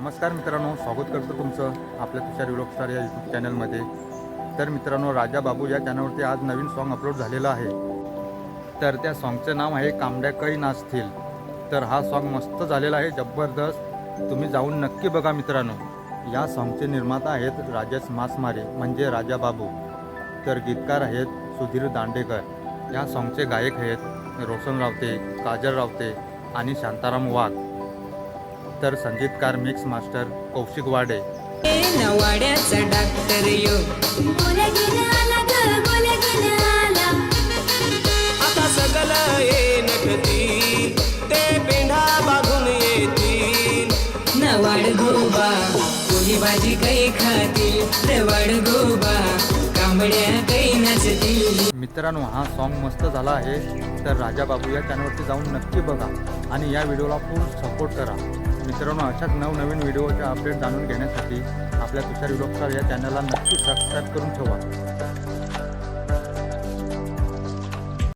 नमस्कार मित्रांनो स्वागत करतो तुमचं आपल्या तुषार व्लॉग स्टार या यूट्यूब चॅनलमध्ये तर मित्रांनो राजा बाबू या चॅनलवरती आज नवीन सॉन्ग अपलोड झालेलं आहे. तर त्या सॉन्गचं नाव आहे कांबड्या काही नाचतील. तर हा सॉन्ग मस्त झालेला आहे जबरदस्त. तुम्ही जाऊन नक्की बघा मित्रांनो. या सॉन्गचे निर्माता आहेत राजेश मासमारे म्हणजे राजा बाबू. तर गीतकार आहेत सुधीर दांडेकर. या सॉन्गचे गायक आहेत रोशन रावते काजल रावते आणि शांताराम वाघ. तर संगीतकार मिक्स मास्टर कौशिक वाडे. मित्रांनो हा सॉन्ग मस्त झाला आहे. तर राजा बाबू या चॅनलवरती जाऊन नक्की बघा. आणि या व्हिडिओला फुल सपोर्ट करा. मित्रांनो अशाच नवनवीन व्हिडिओच्या अपडेट जाणून घेण्यासाठी आपल्या तुषार व्लॉग या चॅनलला नक्की सबस्क्राईब करून ठेवा.